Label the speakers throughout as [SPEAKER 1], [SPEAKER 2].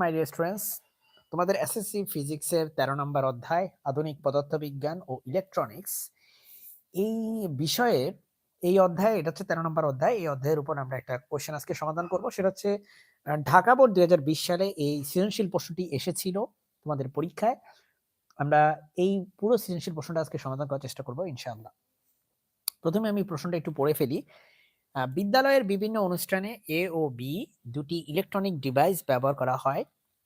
[SPEAKER 1] মাই dear students তোমাদের SSC ফিজিক্সের তেরো নম্বর অধ্যায়, আধুনিক পদার্থবিজ্ঞান ও ইলেকট্রনিক্স এই বিষয়ে, এই অধ্যায়, এটা হচ্ছে তেরো নম্বর অধ্যায়, এই অধ্যায়ের উপর আমরা একটা কোশ্চেন আজকে সমাধান করব। সেটা হচ্ছে ঢাকা বোর্ড দুই হাজার বিশ সালে এই সৃজনশীল প্রশ্নটি এসেছিল তোমাদের পরীক্ষায়। আমরা এই পুরো সৃজনশীল প্রশ্নটা আজকে সমাধান করার চেষ্টা করব, ইনশাআল্লাহ। প্রথমে আমি প্রশ্নটা একটু পড়ে ফেলি। বিদ্যালয়ের বিভিন্ন অনুষ্ঠানে এ ও বি দুটি ইলেকট্রনিক ডিভাইস ব্যবহার করা হয়।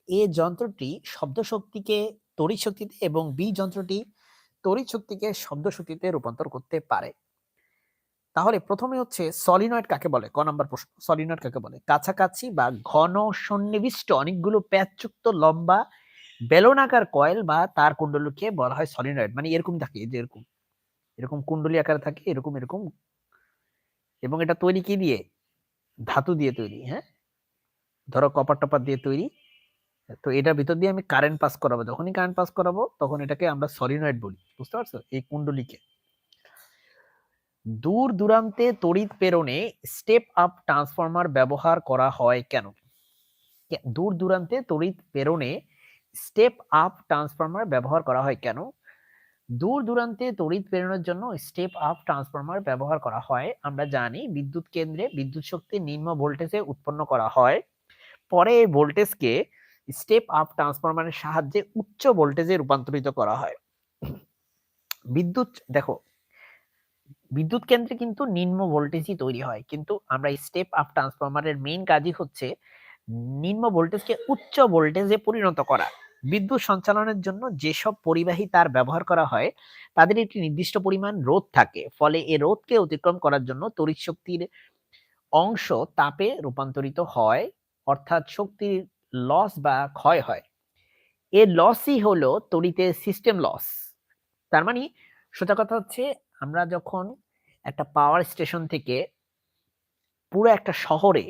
[SPEAKER 1] এ যন্ত্রটি শব্দ শক্তিকে তড়িৎ শক্তিতে এবং বি যন্ত্রটি তড়িৎ শক্তিকে শব্দ শক্তিতে রূপান্তর করতে পারে। তাহলে প্রথমে হচ্ছে সলিনয়েড কাকে বলে? ক নম্বর প্রশ্ন। সলিনয়েড কাকে বলে? কাছাকাছি বা ঘন সন্নিবিষ্ট অনেকগুলো প্যাচযুক্ত লম্বা বেলনাকার কয়েল বা তার কুণ্ডলীকে বলা হয় সলিনয়েড মানে এরকম থাকে এরকম। এরকম কুণ্ডলী আকারে থাকে, এরকম এরকম এবং এটা তৈরি কি দিয়ে? ধাতু দিয়ে তৈরি হ্যাঁ? ধরো কপার টপার দিয়ে তৈরি। তো এটার ভিতর দিয়ে আমি কারেন্ট পাস করাবো। যখনই কারেন্ট পাস করাবো, তখন এটাকে আমরা সলিনয়েড বলি। বুঝতে পারছ? এই কুণ্ডলীকে। দূর দূরান্তে তড়িৎ প্রেরণে স্টেপ আপ ট্রান্সফরমার ব্যবহার করা হয় কেন? দূর দূরান্তে তড়িৎ প্রেরণে স্টেপ আপ ট্রান্সফরমার ব্যবহার করা হয় কেন? দূর দূরান্তে তড়িৎ প্রেরণের জন্য স্টেপ আপ ট্রান্সফরমার ব্যবহার করা হয়। আমরা জানি বিদ্যুৎ কেন্দ্রে বিদ্যুৎ শক্তি নিম্ন ভোল্টেজে উৎপন্ন করা হয়। পরে এই ভোল্টেজকে স্টেপ আপ ট্রান্সফরমারের সাহায্যে উচ্চ ভোল্টেজে রূপান্তরিত করা হয়। বিদ্যুৎ, দেখো, বিদ্যুৎ কেন্দ্রে কিন্তু নিম্ন ভোল্টেজই তৈরি হয়। কিন্তু আমরা স্টেপ আপ ট্রান্সফরমারের মেইন কাজই হচ্ছে নিম্ন ভোল্টেজকে উচ্চ ভোল্টেজে পরিণত করা। বিদ্যুৎ সঞ্চালনের জন্য যেসব পরিবাহী তার ব্যবহার করা হয়, তাদের একটি নির্দিষ্ট পরিমাণ রোধ থাকে। ফলে এ রোধকে অতিক্রম করার জন্য তড়িৎ শক্তির অংশ তাপে রূপান্তরিত হয়, অর্থাৎ শক্তির লস বা ক্ষয় হয়। এর লসই হলো তড়িতের সিস্টেম লস তার মানে সোজা কথা হচ্ছে, আমরা যখন একটা পাওয়ার স্টেশন থেকে পুরো একটা শহরে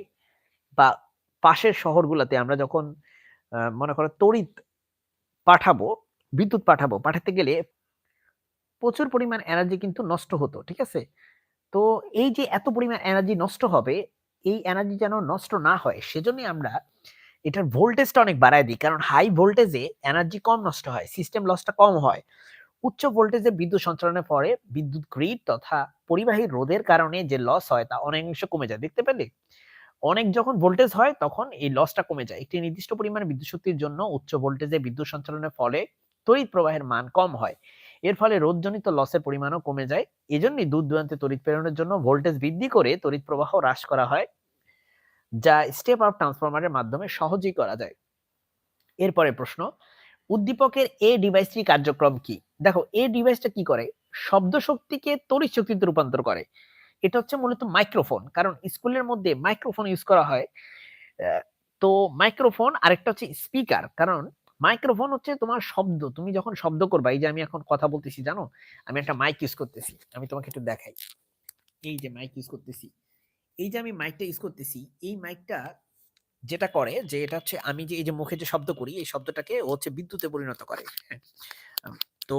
[SPEAKER 1] বা পাশের শহরগুলোতে আমরা যখন মনে করো তড়িৎ পাঠাবো, বিদ্যুৎ পাঠাবো, পাঠাতে গেলে প্রচুর পরিমাণ এনার্জি কিন্তু নষ্ট হতো, ঠিক আছে? তো এই যে এত পরিমাণ এনার্জি নষ্ট হবে, এই এনার্জি যেন নষ্ট না হয় সেজন্যই আমরা এটার ভোল্টেজটা অনেক বাড়ায় দিই। কারণ হাই ভোল্টেজে এনার্জি কম নষ্ট হয় সিস্টেম লসটা কম হয়। উচ্চ ভোল্টেজে বিদ্যুৎ সঞ্চালনের পরে বিদ্যুৎ গ্রিড তথা পরিবাহী রোধের কারণে যে লস হয়, তা অনেকাংশ কমে যায়। দেখতে পেলে? অনেক যখন ভোল্টেজ হয়, তখন এই লসটা কমে যায়। একটি নির্দিষ্ট পরিমাণে বিদ্যুৎ শক্তির জন্য উচ্চ ভোল্টেজে বিদ্যুৎ সঞ্চালনের ফলে তড়িৎ প্রবাহের মান কম হয়। এর ফলে রোধজনিত লসের পরিমাণও কমে যায়। এজন্যই দূর দূরান্তে তড়িৎ প্রেরণের জন্য ভোল্টেজ বৃদ্ধি করে তড়িৎ প্রবাহ হ্রাস করা হয়, যা স্টেপ আপ ট্রান্সফরমারের মাধ্যমে সহজেই করা যায়। এরপরে প্রশ্ন, উদ্দীপকের এ ডিভাইসটি কার্যক্রম কি? দেখো এ ডিভাইসটা কি করে? শব্দ শক্তিকে তড়িৎ শক্তিতে রূপান্তর করে। এটা হচ্ছে মূলত মাইক্রোফোন। কারণ স্কুলের মধ্যে মাইক্রোফোন ইউজ করা হয়। তো মাইক্রোফোন আরেকটা হচ্ছে স্পিকার কারণ মাইক্রোফোন হচ্ছে তোমার শব্দ। তুমি যখন শব্দ করবা, এই যে আমি এখন কথা বলতেছি, জানো? আমি একটা মাইক ইউজ করতেছি। আমি তোমাকে একটু দেখাই। এই যে মাইক ইউজ করতেছি। এই যে আমি মাইকটা ইউজ করতেছি, এই মাইকটা যেটা করে, যে এটা হচ্ছে আমি যে, এই যে মুখে যে শব্দ করি, এই শব্দটাকে ও হচ্ছে বিদ্যুতে পরিণত করে। হ্যাঁ। তো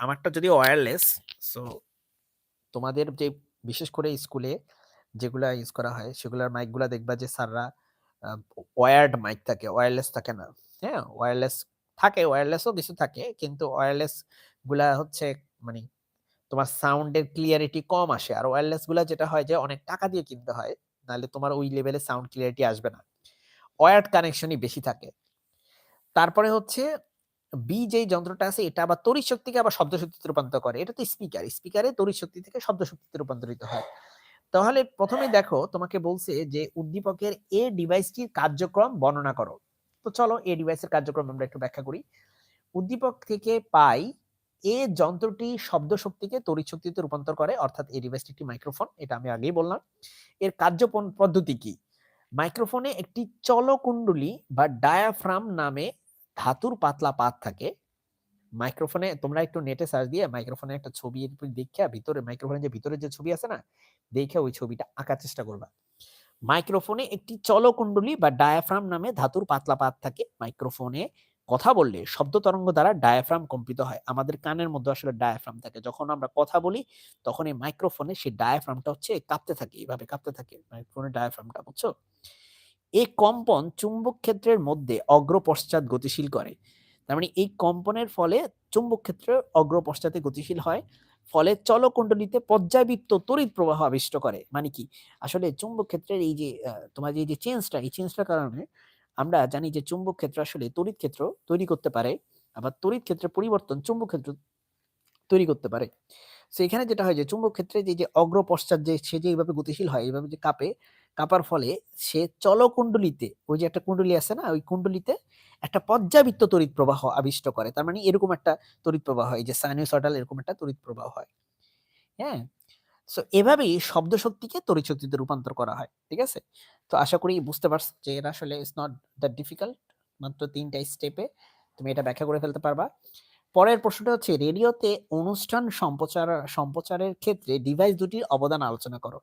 [SPEAKER 1] আমারটা যদি ওয়্যারলেস সো তোমাদের যে বিশেষ করে স্কুলে যেগুলা ইউজ করা হয়, সেগুলোর মাইকগুলা দেখবা যে স্যাররা ওয়্যার্ড মাইক থাকে ওয়্যারলেস থাকে না। হ্যাঁ ওয়্যারলেস থাকে ওয়্যারলেসও কিছু থাকে, কিন্তু ওয়্যারলেসগুলা হচ্ছে মানে তোমার সাউন্ডের ক্লিয়ারিটি কম আসে। আর ওয়্যারলেসগুলা যেটা হয় যে অনেক টাকা দিয়ে কিনতে হয়, নাহলে তোমার ওই লেভেলে সাউন্ড ক্লিয়ারিটি আসবে না। ওয়্যার্ড কানেকশনই বেশি থাকে। তারপরে হচ্ছে বি যেই যন্ত্রটা আছে, এটা আবার তড়িৎ শক্তিকে আবার শব্দ শক্তিতে রূপান্তর করে। এটা তো স্পিকার স্পিকারে তড়িৎ শক্তি থেকে শব্দ শক্তিতে রূপান্তরিত হয়। তাহলে প্রথমে দেখো, তোমাকে বলছে যে উদ্দীপকের এ ডিভাইসটির কার্যক্রম বর্ণনা করো। তো চলো এ ডিভাইসের কার্যক্রম আমরা একটু ব্যাখ্যা করি। উদ্দীপক থেকে পাই এ যন্ত্রটি শব্দ শক্তিকে তড়িৎ শক্তিতে রূপান্তর করে, অর্থাৎ এই ডিভাইসটি একটি মাইক্রোফোন এটা আমি আগেই বললাম। এর কার্যপন পদ্ধতি কি? মাইক্রোফোনে একটি চলকুণ্ডলী বা ডায়াফ্রাম নামে ধাতুর পাতলা পাত থাকে, মাইক্রোফোনে তোমরা একটু নেটে সার্চ দিয়ে মাইক্রোফোনে একটা ছবি দেখে ভিতরে, মাইক্রোফোনের যে ভিতরে যে ছবি আছে না, দেখে ওই ছবিটা আঁকার চেষ্টা করবা। মাইক্রোফোনে একটি চলকুণ্ডলী বা ডায়াফ্রাম নামে ধাতুর পাতলা পাত থাকে। মাইক্রোফোনে কথা বললে শব্দ তরঙ্গ দ্বারা ডায়াফ্রাম কম্পিত হয়। আমাদের কানের মধ্যে আসলে ডায়াফ্রাম থাকে। যখন আমরা কথা বলি, তখন এই মাইক্রোফোনে সেই ডায়াফ্রামটা হচ্ছে কাঁপতে থাকে। এইভাবে কাঁপতে থাকে মাইক্রোফোনের ডায়াফ্রামটা বুঝছ? এ কম্পন চুম্বক ক্ষেত্রের মধ্যে অগ্র-পশ্চাৎ গতিশীল করে। তার মানে এই কম্পনের ফলে চুম্বক ক্ষেত্র অগ্র-পশ্চাতে গতিশীল হয়। ফলে চলকুণ্ডলীতে পর্যায়বৃত্ত তড়িৎ প্রবাহ আবিষ্ট করে। মানে কি? আসলে চুম্বক ক্ষেত্রের এই যে তোমার যে এই যে চেঞ্জটা, এই চেঞ্জটার কারণে আমরা জানি যে চুম্বক ক্ষেত্র আসলে তড়িৎ ক্ষেত্র তৈরি করতে পারে। আবার তড়িৎ ক্ষেত্রের পরিবর্তন চুম্বক ক্ষেত্র তৈরি করতে পারে। সো এখানে যেটা হয় যে চুম্বক ক্ষেত্রে যে, যে অগ্র-পশ্চাৎ যে সে যে এইভাবে গতিশীল হয়, এইভাবে যে কাঁপে, কাঁপার ফলে সে চলকুণ্ডলীতে, ওই যে একটা কুণ্ডলী আছে না? ওই কুণ্ডলীতে একটা পর্যাবৃত্ত তড়িৎ প্রবাহ আবিষ্ট করে। তার মানে এরকম একটা তড়িৎ প্রবাহ হয়। যে সাইনুসয়ডাল এরকম একটা তড়িৎ প্রবাহ হয়। হ্যাঁ? সো এভাবেই শব্দ শক্তিকে তড়িৎ শক্তিতে রূপান্তর করা হয়। ঠিক আছে? তো আশা করি বুঝতে পারছ যে এটা আসলে ইটস নট দ্যাট ডিফিকাল্ট। মাত্র ৩ টা স্টেপে তুমি এটা ব্যাখ্যা করে ফেলতে পারবা। পরের প্রশ্নটা হচ্ছে রেডিওতে অনুষ্ঠান সম্প্রচার, সম্প্রচারের ক্ষেত্রে ডিভাইস দুটির অবদান আলোচনা করো।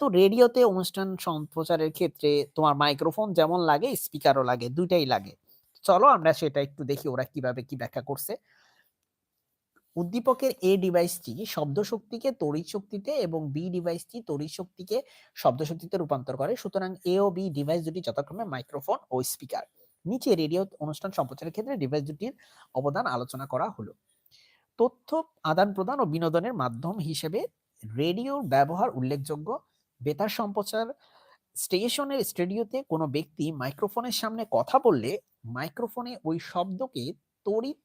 [SPEAKER 1] তো রেডিওতে অনুষ্ঠান সম্প্রচারের ক্ষেত্রে তোমার মাইক্রোফোন যেমন লাগে, স্পিকারও লাগে, দুইটাই লাগে। চলো আমরা সেটা একটু দেখি ওরা কীভাবে কি ব্যাখ্যা করছে। উদ্দীপকের এ ডিভাইসটি শব্দ শক্তিকে তড়িৎ শক্তিতে এবং বি ডিভাইসটি তড়িৎ শক্তিকে শব্দ শক্তিতে রূপান্তর করে। সুতরাং এ ও বি ডিভাইস দুটি যথাক্রমে মাইক্রোফোন ও স্পিকার। নিচে রেডিও অনুষ্ঠান সম্প্রচারের ক্ষেত্রে ডিভাইস দুটির অবদান আলোচনা করা হলো। তথ্য আদান-প্রদান ও বিনোদনের মাধ্যম হিসেবে রেডিওর ব্যবহার উল্লেখযোগ্য। বেতার সম্প্রচার স্টেশনের স্টুডিওতে কোনো ব্যক্তি মাইক্রোফোনের সামনে কথা বললে মাইক্রোফোনে ওই শব্দকে তড়িৎ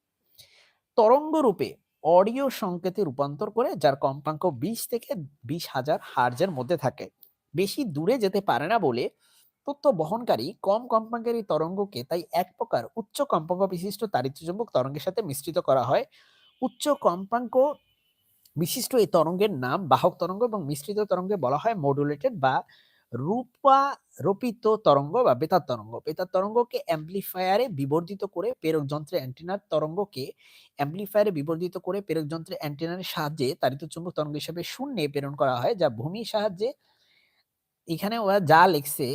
[SPEAKER 1] তরঙ্গ রূপে অডিও সংকেতে রূপান্তর করে যার কম্পাঙ্ক ২০ থেকে ২০,০০০ হার্জ-এর মধ্যে থাকে। বেশি দূরে যেতে পারে না বলে তথ্য বহনকারী কম কম্পাঙ্কের এই তরঙ্গকে তাই এক প্রকার উচ্চ কম্পাঙ্ক বিশিষ্ট তাড়িৎ-চুম্বক তরঙ্গের সাথে মিশ্রিত করা হয়। উচ্চ কম্পাঙ্ক বিশিষ্ট এই তরঙ্গের নাম বাহক তরঙ্গ এবং মিশ্রিত তরঙ্গে বলা হয় মডুলেটেড বা রূপারোপিত তরঙ্গ বা বেতার তরঙ্গ। বেতার তরঙ্গকে অ্যামপ্লিফায়ারে বিবর্ধিত করে প্রেরক যন্ত্রের অ্যান্টেনার তরঙ্গকে অ্যামপ্লিফায়ারে বিবর্ধিত করে প্রেরক যন্ত্রের অ্যান্টেনার সাহায্যে তাড়িৎ-চুম্বক তরঙ্গ হিসেবে শূন্যে প্রেরণ করা হয়, যা ভূমির সাহায্যে এখানে ওরা যা লিখছে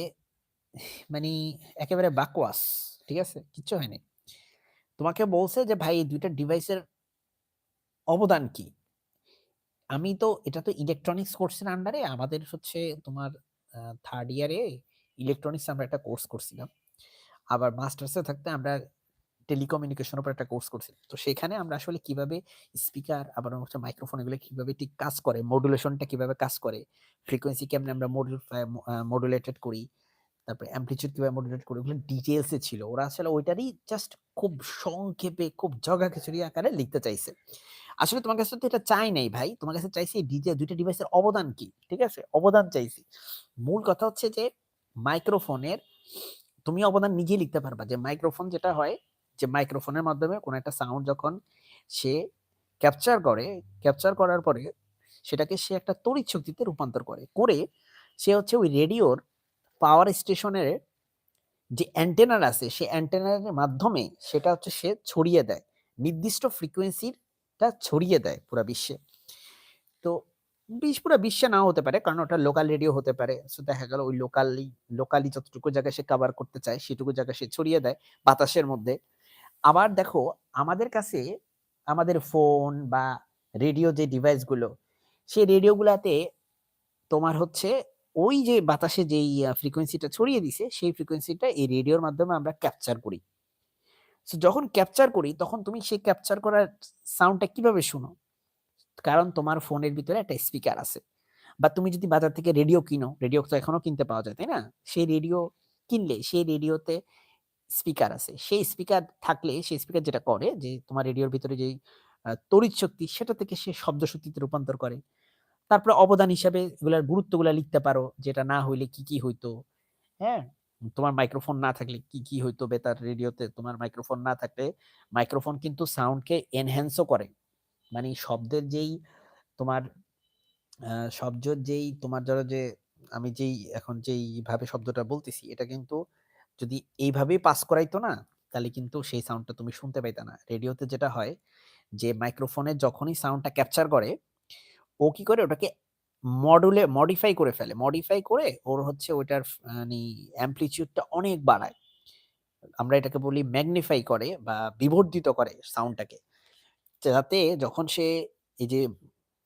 [SPEAKER 1] মানে একেবারে বাকওয়াস। ঠিক আছে? কিচ্ছু হয়নি। তোমাকে বলছে যে, ভাই, এই দুইটা ডিভাইসের অবদান কি? আমি তো এটা তো ইলেকট্রনিক্স কোর্সের আন্ডারে আমাদের হচ্ছে তোমার থার্ড 3rd ইয়ারে ইলেকট্রনিক্স আমরা একটা কোর্স করছিলাম। আবার মাস্টার্সে থাকতে আমরা টেলিকমিউনিকেশন উপর একটা কোর্স করছি। তো সেখানে আমরা আসলে কীভাবে স্পিকার আবার হচ্ছে মাইক্রোফোন এগুলো কীভাবে ঠিক কাজ করে, মডুলেশনটা কীভাবে কাজ করে, ফ্রিকোয়েন্সি কেমনে আমরা মডুলেটেড করি, তারপরে অ্যামপ্লিটিউড কীভাবে মডুলেট করে ওগুলো ডিটেইলস এ ছিল। ওরা আসলে ওইটারই জাস্ট খুব সংক্ষেপে খুব জগা খিচুড়ি আকারে লিখতে চাইছে। আসলে তোমার কাছে তো এটা চাই নাই ভাই। তোমার কাছে চাইছি এই ডিজে দুইটা ডিভাইসের অবদান কি? ঠিক আছে? অবদান চাইছি। মূল কথা হচ্ছে যে মাইক্রোফোনের তুমি অবদান নিজেই লিখতে পারবা যে মাইক্রোফোন যেটা হয় যে মাইক্রোফোনের মাধ্যমে কোনো একটা সাউন্ড যখন সে ক্যাপচার করে, ক্যাপচার করার পরে সেটাকে সে একটা তড়িৎ শক্তিতে রূপান্তর করে। করে সে হচ্ছে ওই রেডিওর পাওয়ার স্টেশনের যে অ্যান্টেনার আছে সে অ্যান্টেনার মাধ্যমে সেটা হচ্ছে সে ছড়িয়ে দেয়। নির্দিষ্ট ফ্রিকোয়েন্সির টা ছড়িয়ে দেয় পুরা বিশ্বে। তো বিশ, পুরা বিশ্বে নাও হতে পারে। কারণ ওটা লোকাল রেডিও হতে পারে। সো দেখা গেল ওই লোকালি লোকালি যতটুকু জায়গায় সে কভার করতে চায়, সেটুকু জায়গায় সে ছড়িয়ে দেয় বাতাসের মধ্যে। আবার দেখো, আমাদের কাছে আমাদের ফোন বা রেডিও যে ডিভাইসগুলো সেই রেডিও গুলাতে তোমার হচ্ছে ওই যে বাতাসে যেই ফ্রিকোয়েন্সিটা ছড়িয়ে দিছে সেই ফ্রিকোয়েন্সিটা এই রেডিওর মাধ্যমে আমরা ক্যাপচার করি। সো যখন ক্যাপচার করি তখন তুমি সেই ক্যাপচার করার সাউন্ডটা কীভাবে শুনো? কারণ তোমার ফোনের ভিতরে একটা স্পিকার আছে। বা তুমি যদি বাজার থেকে রেডিও কিনো, রেডিও তো এখনও কিনতে পাওয়া যায়, তাই না? সেই রেডিও কিনলে সেই রেডিওতে স্পিকার আছে। সেই স্পিকার থাকলে সেই স্পিকার যেটা করে যে তোমার রেডিওর ভিতরে যেই তড়িৎ শক্তি সেটা থেকে সে শব্দ শক্তিতে রূপান্তর করে। তারপরে অবদান হিসাবে এগুলার গুরুত্বগুলা লিখতে পারো। যেটা না হইলে কি, কি হইতো? হ্যাঁ? তোমার মাইক্রোফোন না থাকলে কি, কি হইতো বেতার রেডিওতে? তোমার মাইক্রোফোন না থাকলে মাইক্রোফোন কিন্তু সাউন্ডকে এনহ্যান্স ও করে। মানে শব্দের যেই তোমার শব্দের যেই তোমার ধরো যে আমি যেই এখন যেইভাবে শব্দটা বলতেছি এটা কিন্তু যদি এইভাবেই পাস করাইতো না তাহলে কিন্তু সেই সাউন্ডটা তুমি শুনতে পাইতা না। রেডিওতে যেটা হয় যে মাইক্রোফোনে যখনই সাউন্ডটা ক্যাপচার করে ও কি করে ওটাকে মডুলে মডিফাই করে ফেলে। মডিফাই করে ওর হচ্ছে ওইটার মানে অ্যামপ্লিটিউডটা অনেক বাড়ায়। আমরা এটাকে বলি ম্যাগনিফাই করে বা বিবর্ধিত করে সাউন্ডটাকে। যাতে যখন সে, এই যে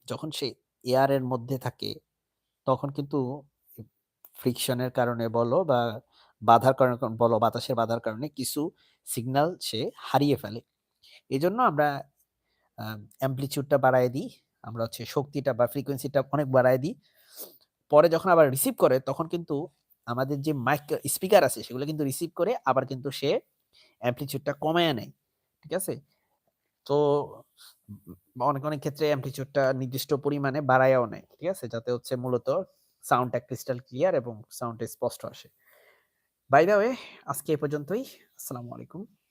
[SPEAKER 1] যখন সে এয়ারের মধ্যে থাকে, তখন কিন্তু ফ্রিকশন এর কারণে বলো বা বাধার কারণে বলো বাতাসের বাধার কারণে কিছু সিগন্যাল সে হারিয়ে ফেলে। এজন্য আমরা আ অ্যামপ্লিচিউডটা বাড়ায় দিই। আমরা হচ্ছে শক্তিটা বা ফ্রিকোয়েন্সিটা অনেক বাড়ায় দিই। পরে যখন আবার রিসিভ করে তখন কিন্তু আমাদের যে মাইক স্পিকার আছে সেগুলো কিন্তু রিসিভ করে আবার কিন্তু সে অ্যামপ্লিচিউডটা কমায়া নেয়। ঠিক আছে? তো অনেক, অনেক ক্ষেত্রে অ্যামপ্লিচিউডটা নির্দিষ্ট পরিমাণে বাড়ায়াও নেয়। ঠিক আছে? যাতে হচ্ছে মূলত সাউন্ডটা ক্রিস্টাল ক্লিয়ার এবং সাউন্ডটা স্পষ্ট আসে। বাই দ্যা ওয়ে আজকে এ পর্যন্তই। আসসালামু আলাইকুম।